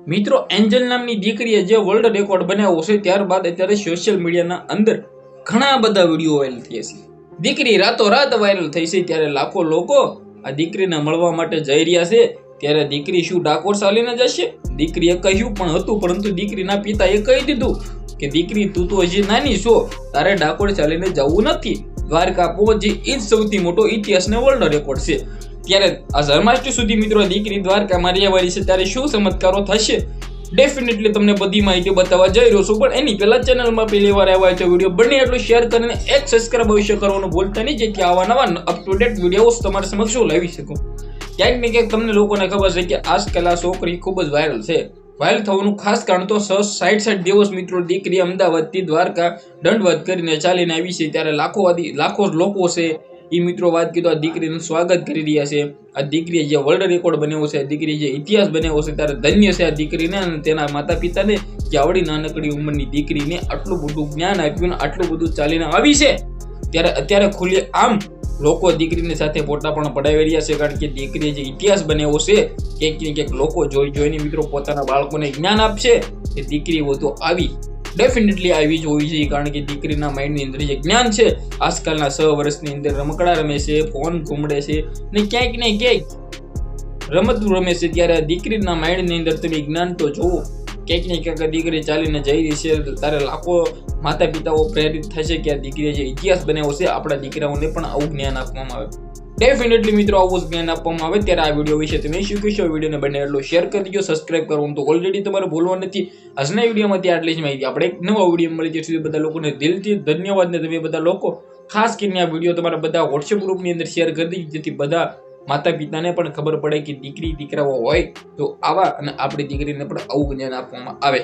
મિત્રો, એન્જલ નામની દીકરીએ જે વર્લ્ડ રેકોર્ડ બનાવ્યો છે, ત્યારબાદ અત્યારે સોશિયલ મીડિયાના અંદર ઘણા બધા વીડિયો વાયરલ થયા છે. દીકરી રાતોરાત વાયરલ થઈ છે, ત્યારે લાખો લોકો આ દીકરીને મળવા માટે જઈ રહ્યા છે. ત્યારે દીકરી શું ડાકોર ચાલીને જશે? દીકરીએ કહ્યું પણ હતું, પરંતુ દીકરીના પિતાએ કહી દીધું કે, દીકરી, તું તો હજી નાની છો, તારે ડાકોર ચાલીને જવું નથી. દ્વારકા પહોંચી એ જ સૌથી મોટો ઇતિહાસનો વર્લ્ડ રેકોર્ડ છે. ત્યારે આ જન્માષ્ટમી સુધી મિત્રો દીકરી દ્વારકામાં રહેવાની છે, ત્યારે શું ચમત્કારો થશે? ડેફિનેટલી તમને બધી માહિતી બતાવવા જઈ રહ્યો છું, પણ એની પહેલા ચેનલમાં પહેલી વાર આવ્યા છે વીડિયો બને એટલું શેર કરીને એક સબસ્ક્રાઇબ અવશ્ય કરવાનું ભૂલતા નહીં, જેથી આવા નવા અપ ટુ ડેટ વીડિયો તમારી સમક્ષ લાવી શકું. ક્યાંક ને ક્યાંક તમને લોકોને ખબર છે કે આજકાલ આ છોકરી ખૂબ જ વાયરલ છે. વાયરલ થવાનું ખાસ કારણ તો સ સાઠ સાઠ દિવસ મિત્રો દીકરી અમદાવાદથી દ્વારકા દંડવત કરીને ચાલીને આવી છે, ત્યારે લાખો લાખો લોકો છે. એ મિત્રો વાત કીધું, આ દીકરીનું સ્વાગત કરી રહ્યા છે. આ દીકરીએ જે વર્લ્ડ રેકોર્ડ બનાવ્યો છે, આ દીકરી જે ઇતિહાસ બનાવ્યો છે, ત્યારે ધન્ય છે આ દીકરીને અને તેના માતા પિતાને કે આવડી નાનકડી ઉંમરની દીકરીને આટલું બધું જ્ઞાન આપ્યું ને આટલું બધું ચાલીને આવી છે. ત્યારે અત્યારે ખુલ્લે આમ લોકો દીકરીની સાથે ફોટા પણ પડાવી રહ્યા છે, કારણ કે દીકરીએ જે ઇતિહાસ બનાવ્યો છે, ક્યાંક ક્યાંક લોકો જોઈ જોઈને મિત્રો પોતાના બાળકોને જ્ઞાન આપશે. કે દીકરી વધુ આવી ડેફિનેટલી આવી જ હોવી જોઈએ કારણ કે દીકરીના માઇન્ડની અંદર જે જ્ઞાન છે, આજકાલના છ વર્ષની અંદર રમકડા રમે છે, ફોન ઘૂમડે છે, ને ક્યાંક ને ક્યાંક રમત રમે છે, ત્યારે દીકરીના માઇન્ડની અંદર તમે જ્ઞાન તો જોવો ક્યાંક ને ક્યાંક દીકરી ચાલીને જઈ રહી છે તારે લાખો માતા પિતાઓ પ્રેરિત થશે કે આ દીકરીએ જે ઇતિહાસ બનાવ્યો છે, આપણા દીકરાઓને પણ આવું જ્ઞાન આપવામાં આવે. ડેફિનેટલી મિત્રો, આવું જ્ઞાન આપવામાં આવે. ત્યારે આ વીડિયો વિશે તમે શું કહેશો? વિડીયોને બને એટલો શેર કરી દીજો સબસ્ક્રાઇબ કરવાનું તો ઓલરેડી તમારે ભૂલવા નથી. આજના વિડીયોમાંથી આટલી જ માહિતી. આપણે એક નવા વીડિયો મળી સુધી બધા લોકોને દિલથી ધન્યવાદ ને તમે બધા લોકો ખાસ કરીને આ વીડિયો તમારા બધા વોટ્સએપ ગ્રુપની અંદર શેર કરી દીધી જેથી બધા માતા પિતાને પણ ખબર પડે કે દીકરી દીકરાઓ હોય તો આવા અને આપણી દીકરીને પણ આવું જ્ઞાન આપવામાં આવે.